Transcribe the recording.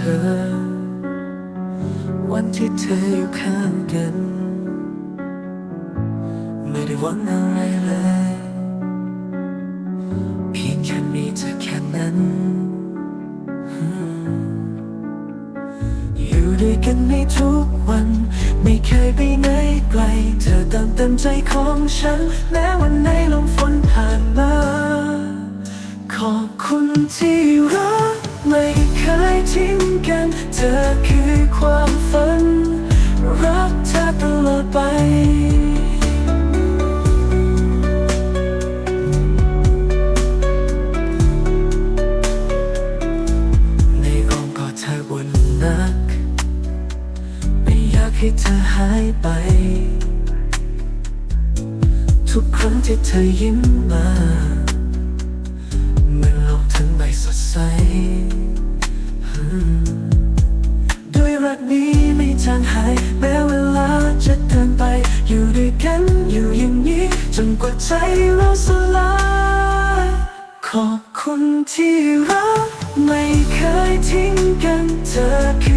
ธอ วันที่เธออยู่ข้างกัน ไม่ได้หวังอะไรเลย เพียงแค่มีเธอแค่นั้น อยู่ด้วยกันในทุกวัน ไม่เคยไปไหนไกล เธอเติมเต็มใจของฉัน แม้วันไหนลมฝนผ่านมา ขอบคุณที่รักไม่เคยทิ้งัน เธอคือความฝัน รักเธอตลอดไปให้เธอหายไป ทุกครั้งที่เธอยิ้มมา ใจเราสลายขอบคุณที่รักไม่เคยทิ้งกันเธอ